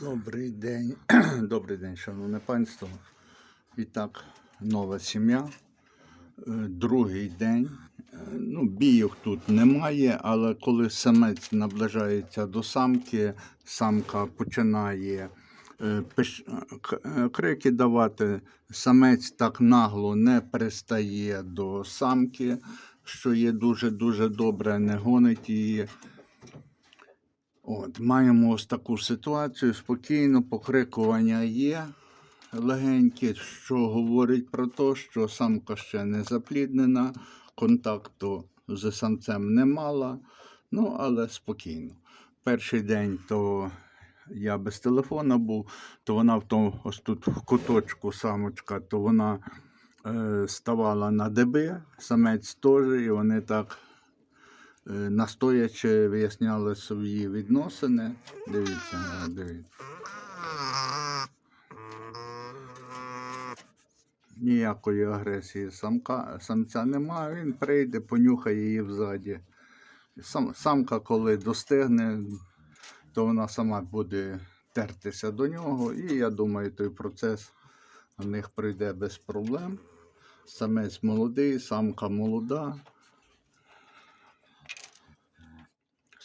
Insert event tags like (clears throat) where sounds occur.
Добрий день, (clears throat) добрий день, шановне панство. І так, нова сім'я. Е, Другий день. Е, Ну, бійок тут немає, але коли самець наближається до самки, самка починає е, крики давати. Самець так нагло не пристає до самки, що є дуже-дуже добре, не гонить її. От, маємо ось таку ситуацію, спокійно, покрикування є легенькі, що говорить про те, що самка ще не запліднена, контакту з самцем не мала, ну, але спокійно. Перший день то я без телефона був, то вона в тому, ось тут в куточку самочка, то вона е, ставала на деби, самець теж, і вони так е, настоячи виясняли свої відносини. Дивіться, дивіться. Ніякої агресії самка, самця немає, він прийде, понюхає її взаді. Сам, самка, коли достигне, то вона сама буде тертися до нього, і я думаю, той процес у них пройде без проблем. Самець молодий, самка молода.